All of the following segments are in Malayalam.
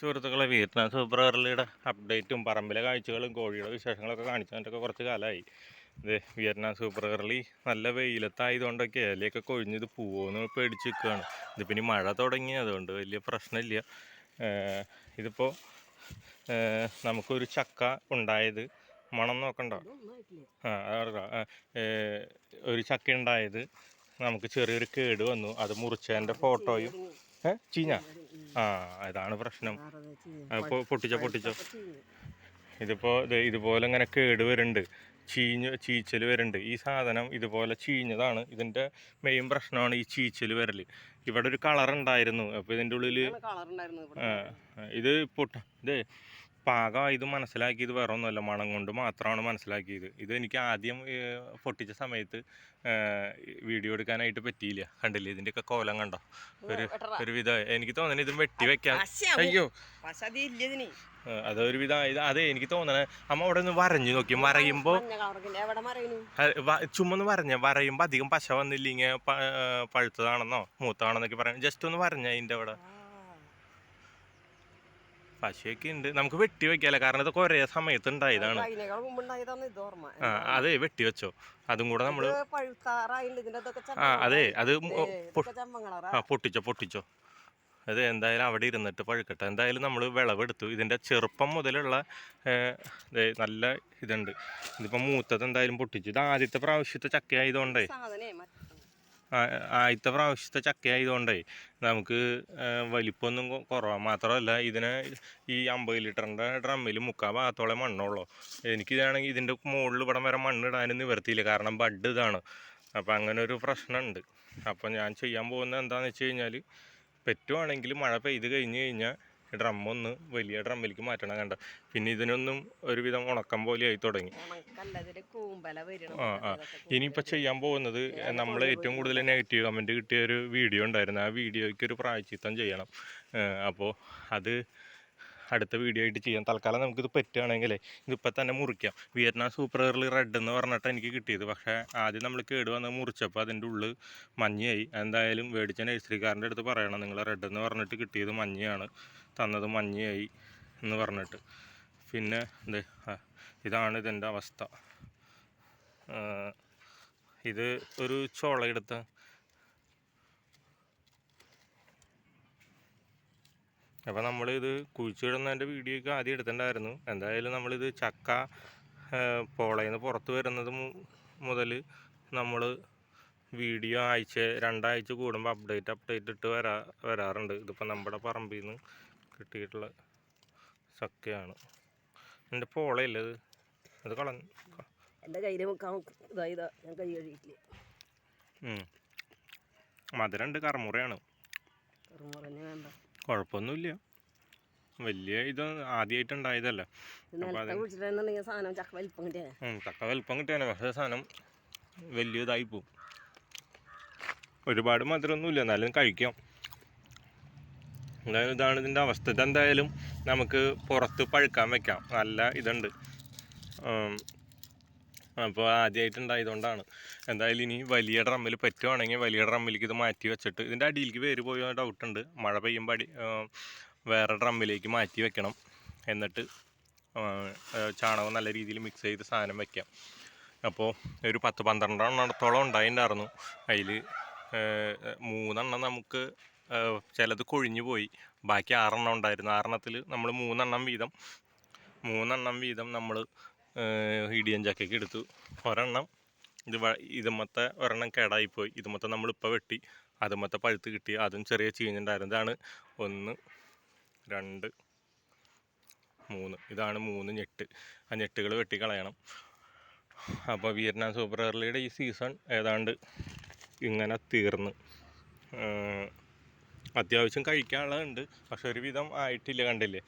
സുഹൃത്തുക്കളെ വിയറ്റ്നാം സൂപ്പർ എർലിയുടെ അപ്ഡേറ്റും പറമ്പിലെ കാഴ്ചകളും കോഴിയുടെ വിശേഷങ്ങളൊക്കെ കാണിച്ചു കുറച്ച് കാലമായി. ഇത് വിയറ്റ്നാം സൂപ്പർ എർലി നല്ല വെയിലത്തായതുകൊണ്ടൊക്കെ ഇലയൊക്കെ കൊഴിഞ്ഞത് പൂവോന്ന് പേടിച്ച് നിൽക്കുകയാണ് ഇതിപ്പോൾ ഇനി മഴ തുടങ്ങി അതുകൊണ്ട് വലിയ പ്രശ്നമില്ല. ഇതിപ്പോൾ നമുക്കൊരു ചക്ക ഉണ്ടായത് മണം നോക്കണ്ട. ആ ഒരു ചക്ക ഉണ്ടായത് നമുക്ക് ചെറിയൊരു കേട് വന്നു. അത് മുറിച്ചതിന്റെ ഫോട്ടോയും ചീഞ്ഞ? ആ ഇതാണ് പ്രശ്നം. പൊട്ടിച്ചോ പൊട്ടിച്ചോ. ഇതിപ്പോ ഇതുപോലെ ഇങ്ങനെ കേട് വരുന്നുണ്ട്. ചീഞ്ഞ് ചീച്ചൽ വരുന്നുണ്ട്. ഈ സാധനം ഇതുപോലെ ചീഞ്ഞതാണ്. ഇതിന്റെ മെയിൻ പ്രശ്നമാണ് ഈ ചീച്ചൽ വരൽ ഇവിടെ ഒരു കളർ ഉണ്ടായിരുന്നു അപ്പോൾ ഇതിന്റെ ഉള്ളിൽ ഇത് പൊട്ട ഇത് പാകമായത് മനസ്സിലാക്കിയത് വേറെ ഒന്നുമല്ല മണം കൊണ്ട് മാത്രമാണ് മനസ്സിലാക്കിയത്. ഇത് എനിക്ക് ആദ്യം പൊട്ടിച്ച സമയത്ത് വീഡിയോ എടുക്കാനായിട്ട് പറ്റിയില്ല. കണ്ടില്ലേ? ഇതിന്റെയൊക്കെ കോലം കണ്ടോ? ഒരു ഒരു വിധ. എനിക്ക് തോന്നുന്നത് ഇത് വെട്ടി വെക്കാൻ അയ്യോ. അതൊരു വിധ ഇത് അതെ എനിക്ക് തോന്നണേ അമ്മ അവിടെ ഒന്ന് വരഞ്ഞു നോക്കി. വരയുമ്പോൾ ചുമന്ന് വരഞ്ഞ വരയുമ്പോൾ അധികം പശ വന്നില്ല. ഇങ്ങനെ പഴുത്തതാണെന്നോ മൂത്തതാണെന്നൊക്കെ പറയാം ജസ്റ്റ് ഒന്ന് വരഞ്ഞ അതിന്റെ അവിടെ. പശയൊക്കെ ഉണ്ട് നമുക്ക് വെട്ടി വെക്കാല്ലേ കാരണം ഇതൊക്കെ ഒരേ സമയത്ത് ഉണ്ടായതാണ്. ആ അതെ വെട്ടി വെച്ചോ. അതും കൂടെ നമ്മൾ ആ അതെ അത് ആ പൊട്ടിച്ചോ പൊട്ടിച്ചോ. അത് എന്തായാലും അവിടെ ഇരുന്നിട്ട് പഴുക്കട്ടെ. എന്തായാലും നമ്മൾ വിളവെടുത്തു. ഇതിന്റെ ചെറുപ്പം മുതലുള്ള നല്ല ഇതുണ്ട്. ഇതിപ്പോൾ മൂത്തത് എന്തായാലും പൊട്ടിച്ചു. ഇത് ആദ്യത്തെ പ്രാവശ്യത്തെ ചക്ക ആയതുകൊണ്ടേ സാധനേ മറ്റേ ആ- ആദ്യത്തെ പ്രാവശ്യത്തെ ചക്ക ആയതുകൊണ്ടേ നമുക്ക് വലിപ്പമൊന്നും കൊ- കുറവാണ് മാത്രമല്ല ഇതിന് ഈ അമ്പത് ലിറ്ററിന്റെ ഡ്രമ്മിൽ മുക്കാൽ ഭാഗത്തോളം മണ്ണുള്ളൂ എനിക്കിതാണെങ്കിൽ ഇതിന്റെ മുകളിൽ ഇവിടം വരെ മണ്ണ് മണ്ണിടാനും നിവർത്തിയില്ല. കാരണം ബഡ് ഇതാണ്. അപ്പോൾ അങ്ങനെ ഒരു പ്രശ്നമുണ്ട് അപ്പോൾ ഞാൻ ചെയ്യാൻ പോകുന്നത് എന്താണെന്ന് വെച്ച് കഴിഞ്ഞാൽ പറ്റുവാണെങ്കിൽ മഴ പെയ്ത് കഴിഞ്ഞ് കഴിഞ്ഞാൽ ഡ്രമ്മൊന്ന് വലിയ ഡ്രമ്മിലേക്ക് മാറ്റണം കണ്ട? പിന്നെ ഇതിനൊന്നും ഒരുവിധം ഉണക്കം പോലെ ആയി തുടങ്ങി. ആ ആ. ഇനിയിപ്പോൾ ചെയ്യാൻ പോകുന്നത് നമ്മൾ ഏറ്റവും കൂടുതൽ നെഗറ്റീവ് കമന്റ് കിട്ടിയ ഒരു വീഡിയോ ഉണ്ടായിരുന്നു. ആ വീഡിയോയ്ക്ക് ഒരു പ്രായച്ചിത്തം ചെയ്യണം. അപ്പോൾ അത് അടുത്ത വീഡിയോ ആയിട്ട് ചെയ്യാം. തൽക്കാലം നമുക്കിത് പറ്റുകയാണെങ്കിൽ ഇതിപ്പോൾ തന്നെ മുറിക്കാം. വിയറ്റ്നാം സൂപ്പർ ഏർലി റെഡ് എന്ന് പറഞ്ഞിട്ട് എനിക്ക് കിട്ടിയത്. പക്ഷേ ആദ്യം നമ്മൾ കേട് വന്ന് മുറിച്ചപ്പോൾ അതിന്റെ ഉള്ളിൽ മഞ്ഞയായി. എന്തായാലും മേടിച്ച നഴ്സറിക്കാരന്റെ അടുത്ത് പറയണം നിങ്ങൾ റെഡ് എന്ന് പറഞ്ഞിട്ട് കിട്ടിയത് മഞ്ഞയാണ്. തന്നത് മഞ്ഞയായി എന്ന് പറഞ്ഞിട്ട്. പിന്നെ എന്ത് ഇതാണ് ഇതിന്റെ അവസ്ഥ. ഇത് ഒരു ചോളയെടുത്ത അപ്പോൾ നമ്മളിത് കുഴിച്ചിടുന്നതിന്റെ വീഡിയോയ്ക്ക് ആദ്യം എടുത്തിട്ടുണ്ടായിരുന്നു. എന്തായാലും നമ്മളിത് ചക്ക പോളയിൽ നിന്ന് പുറത്ത് വരുന്നത് മുതൽ നമ്മൾ വീഡിയോ ആഴ്ച രണ്ടാഴ്ച കൂടുമ്പോൾ അപ്ഡേറ്റ് അപ്ഡേറ്റ് ഇട്ട് വരാ വരാറുണ്ട്. ഇതിപ്പോൾ നമ്മുടെ പറമ്പിൽ നിന്ന് കിട്ടിയിട്ടുള്ള ചക്കയാണ്. എന്റെ പോളയല്ലേ ഇത്? അത് കളഞ്ഞു എന്റെ കയ്യിൽ മുക്കാൻ ഇതാ ഇതാ ഞാൻ കൈ കഴുകിയിട്ടില്ല. ഉം. മധുരമുണ്ട് കറമുറയാണ്. കറുമുറന്നെ വേണ്ട. കുഴപ്പമൊന്നുമില്ല. വലിയ ഇത് ആദ്യമായിട്ട് ഉണ്ടായതല്ല ചക്ക വലിപ്പം കിട്ടിയാണ് പക്ഷേ സാധനം വലിയതായി പോവും. ഒരുപാട് മധുരമൊന്നുമില്ല. എന്നാലും കഴിക്കാം. എന്തായാലും ഇതാണ് ഇതിന്റെ അവസ്ഥ. ഇതെന്തായാലും നമുക്ക് പുറത്ത് പഴുക്കാൻ വെക്കാം. നല്ല ഇതുണ്ട്. അപ്പോൾ ആദ്യമായിട്ട് ഉണ്ടായതുകൊണ്ടാണ് എന്തായാലും ഇനി വലിയ ഡ്രമ്മിൽ പറ്റുവാണെങ്കിൽ വലിയ ഡ്രമ്മിലേക്ക് ഇത് മാറ്റി വെച്ചിട്ട് ഇതിന്റെ അടിയിലേക്ക് വേര് ഡൗട്ട് ഉണ്ട്. മഴ പെയ്യുമ്പോൾ അടി വേറെ ഡ്രമ്മിലേക്ക് മാറ്റി വെക്കണം. എന്നിട്ട് ചാണകം നല്ല രീതിയിൽ മിക്സ് ചെയ്ത് സാധനം വെക്കാം. അപ്പോൾ ഒരു പത്ത് പന്ത്രണ്ടെണ്ണത്തോളം ഉണ്ടായിട്ടുണ്ടായിരുന്നു. അതിൽ മൂന്നെണ്ണം നമുക്ക് ചിലത് കൊഴിഞ്ഞു പോയി. ബാക്കി ആറെണ്ണം ഉണ്ടായിരുന്നു. ആറെണ്ണത്തിൽ നമ്മൾ മൂന്നെണ്ണം വീതം മൂന്നെണ്ണം വീതം നമ്മൾ ഇടിയൻ ചക്കയ്ക്ക് എടുത്തു. ഒരെണ്ണം ഇത് ഇത് ഇതുമത്തെ ഒരെണ്ണം കേടായിപ്പോയി. ഇതുമത്തെ നമ്മളിപ്പോൾ വെട്ടി. അതുമത്തെ പഴുത്ത് കിട്ടി. അതും ചെറിയ ചീഞ്ഞുണ്ടായിരുന്നു. ഇതാണ് ഒന്ന് രണ്ട് മൂന്ന്. ഇതാണ് മൂന്ന് ഞെട്ട്. ആ ഞെട്ടുകൾ വെട്ടിക്കളയണം. അപ്പോൾ വിയറ്റ്നാം സൂപ്പർ ഏർലിയുടെ ഈ സീസൺ ഏതാണ്ട് ഇങ്ങനെ തീർന്ന്. അത്യാവശ്യം കഴിക്കാനുള്ളതുണ്ട്. പക്ഷെ ഒരുവിധം ആയിട്ടില്ല കണ്ടില്ലേ?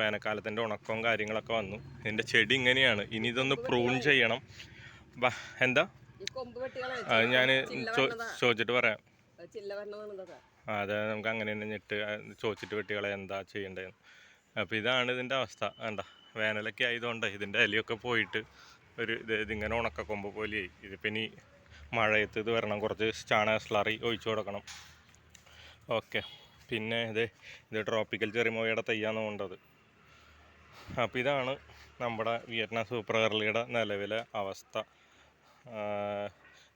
വേനൽക്കാലത്തിന്റെ ഉണക്കവും കാര്യങ്ങളൊക്കെ വന്നു. ഇതിന്റെ ചെടി ഇങ്ങനെയാണ്. ഇനി ഇതൊന്ന് പ്രൂൺ ചെയ്യണം. എന്താ? ഞാൻ ചോദിച്ചിട്ട് പറയാം. അതെ നമുക്ക് അങ്ങനെ തന്നെ ഞെട്ട് ചോദിച്ചിട്ട് വെട്ടികളെ എന്താ ചെയ്യേണ്ടതെന്ന് അപ്പോൾ ഇതാണ് ഇതിന്റെ അവസ്ഥ. വേണ്ട വേനലൊക്കെ ആയതുകൊണ്ട് ഇതിന്റെ ഇലയൊക്കെ പോയിട്ട് ഒരു ഇത് ഇതിങ്ങനെ ഉണക്കക്കൊമ്പ് പോലെയായി. ഇതിപ്പോൾ ഇനി മഴയത്ത് ഇത് വരണം. കുറച്ച് ചാണക സ്ലറി ഒഴിച്ചു കൊടുക്കണം. ഓക്കെ. പിന്നെ ഇത് ഇത് ട്രോപ്പിക്കൽ ചെറിമോയുടെ തയ്യാന്ന് കൊണ്ടത്. അപ്പോൾ ഇതാണ് നമ്മുടെ വിയറ്റ്നാം സൂപ്പർ കർലിയുടെ നിലവിലെ അവസ്ഥ.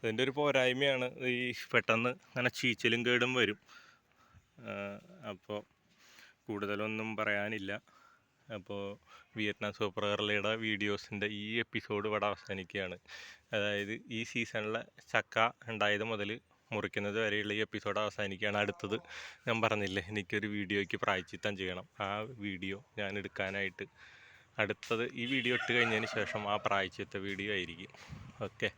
ഇതിന്റെ ഒരു പോരായ്മയാണ് ഈ പെട്ടെന്ന് അങ്ങനെ ചീച്ചലും കേടും വരും. അപ്പോൾ കൂടുതലൊന്നും പറയാനില്ല. അപ്പോൾ വിയറ്റ്നാം സൂപ്പർ കർലിയുടെ വീഡിയോസിന്റെ ഈ എപ്പിസോഡ് ഇവിടെ അവസാനിക്കുകയാണ്. അതായത് ഈ സീസണിലെ ചക്ക ഉണ്ടായത് മുതൽ മുറിക്കുന്നത് വരെയുള്ള ഈ എപ്പിസോഡ് അവസാനിക്കുകയാണ്. അടുത്തത് ഞാൻ പറഞ്ഞില്ലേ എനിക്കൊരു വീഡിയോയ്ക്ക് പ്രായച്ചിത്തം ചെയ്യണം. ആ വീഡിയോ ഞാൻ എടുക്കാനായിട്ട് അടുത്തത് ഈ വീഡിയോ ഇട്ട് കഴിഞ്ഞതിന് ശേഷം ആ പ്രായച്ചിത്ത വീഡിയോ ആയിരിക്കും. ഓക്കെ.